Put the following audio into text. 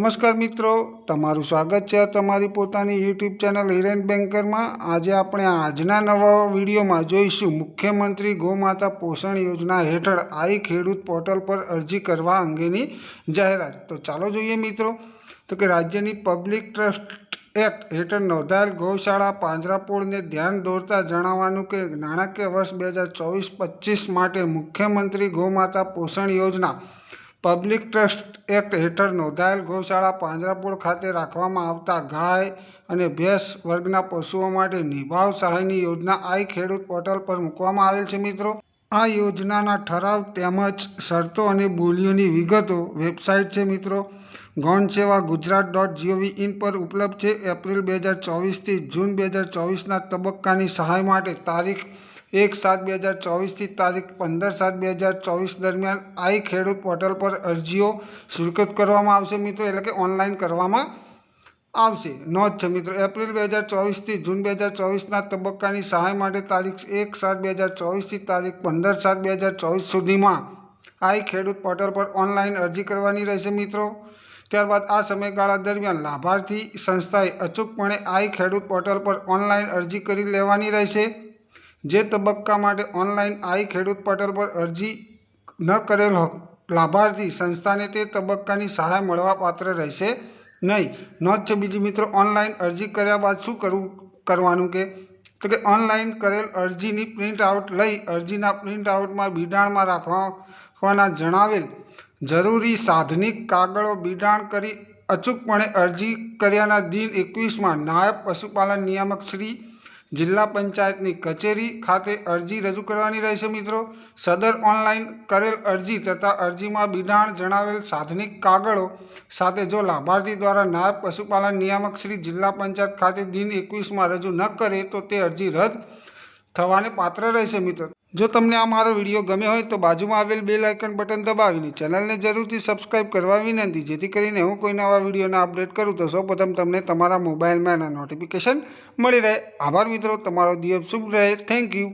નમસ્કાર મિત્રો, તમારું સ્વાગત છે તમારી પોતાની યુટ્યુબ ચેનલ હિરેન બેન્કરમાં. આજે આપણે આજના નવા વિડીયોમાં જોઈશું મુખ્યમંત્રી ગૌમાતા પોષણ યોજના હેઠળ આઈ ખેડૂત પોર્ટલ પર અરજી કરવા અંગેની જાહેરાત. તો ચાલો જોઈએ મિત્રો. તો કે રાજ્યની પબ્લિક ટ્રસ્ટ એક્ટ હેઠળ નોંધાયેલ ગૌશાળા પાંજરાપોળને ધ્યાન દોરતા જણાવવાનું કે નાણાકીય વર્ષ બે હજાર ચોવીસ પચીસ માટે મુખ્યમંત્રી ગૌમાતા પોષણ યોજના પબ્લિક ટ્રસ્ટ એક્ટ હેઠળ નોંધાયેલ ગૌશાળા પાંજરાપોળ ખાતે રાખવામાં આવતા ગાય અને ભેંસ વર્ગના પશુઓ માટે નિભાવ સહાયની યોજના આઈ ખેડૂત પોર્ટલ પર મૂકવામાં આવેલ છે મિત્રો. આ યોજનાના ઠરાવ તેમજ શરતો અને બોલીઓની વિગતો વેબસાઇટ છે મિત્રો. ગૌણ સેવા ગુજરાત ડોટ જીઓવી ઇન પર ઉપલબ્ધ છે. એપ્રિલ બે હજાર ચોવીસથી જૂન બે હજાર ચોવીસના તબક્કાની સહાય માટે તારીખ એક સાત બે હજાર ચોવીસથી તારીખ પંદર સાત બે હજાર ચોવીસ દરમિયાન આઈ ખેડૂત પોર્ટલ પર અરજીઓ સ્વીકૃત કરવામાં આવશે મિત્રો. એટલે કે ઓનલાઈન કરવામાં આવશે. નોંધ છે મિત્રો, એપ્રિલ બે હજાર ચોવીસથી જૂન બે હજાર ચોવીસના તબક્કાની સહાય માટે તારીખ એક સાત બે હજાર ચોવીસથી તારીખ પંદર સાત બે હજાર ચોવીસ સુધીમાં આઈ ખેડૂત પોર્ટલ પર ઓનલાઈન અરજી કરવાની રહેશે મિત્રો. ત્યારબાદ આ સમયગાળા દરમિયાન લાભાર્થી સંસ્થાએ અચૂકપણે આઈ ખેડૂત પોર્ટલ પર ઓનલાઈન અરજી કરી લેવાની રહેશે. જે તબક્કા માટે ઓનલાઈન આઈ ખેડૂત પોર્ટલ પર અરજી ન કરેલ લાભાર્થી સંસ્થાને તે તબક્કાની સહાય મળવાપાત્ર રહેશે. નહીં. નોંધ છે બીજી મિત્રો ઓનલાઈન અરજી કર્યા બાદ શું કરવું, કરવાનું કે? તો કે ઓનલાઈન કરેલ અરજીની પ્રિન્ટ આઉટ લઈ અરજીના પ્રિન્ટ આઉટમાં બિડાણમાં રાખવાના જણાવેલ જરૂરી સાધનિક કાગળો બિડાણ કરી અચૂકપણે અરજી કર્યાના દિન એકવીસમાં નાયબ પશુપાલન નિયામક શ્રી જિલ્લા પંચાયતની કચેરી ખાતે અરજી રજૂ કરવાની રહેશે મિત્રો. સદર ઓનલાઈન કરેલ અરજી તથા અરજીમાં બિડાણ જણાવેલ સાધનિક કાગળો સાથે જો લાભાર્થી દ્વારા નાયબ પશુપાલન નિયામક શ્રી જિલ્લા પંચાયત ખાતે દિન એકવીસમાં રજૂ ન કરે તો તે અરજી રદ થવાને પાત્ર રહેશે મિત્રો. જો તમને આ મારો વીડિયો ગમ્યો હોય તો બાજુમાં આવેલ બેલ આઇકન બટન દબાવીને ચેનલને જરૂરથી સબસ્ક્રાઇબ કરવા વિનંતી. જેથી કરીને હું કોઈ નવા વિડીયોને અપડેટ કરું તો સૌપ્રથમ તમને તમારા મોબાઈલમાં એના નોટિફિકેશન મળી રહે. આભાર મિત્રો, તમારો દિવસ શુભ રહે. Thank you.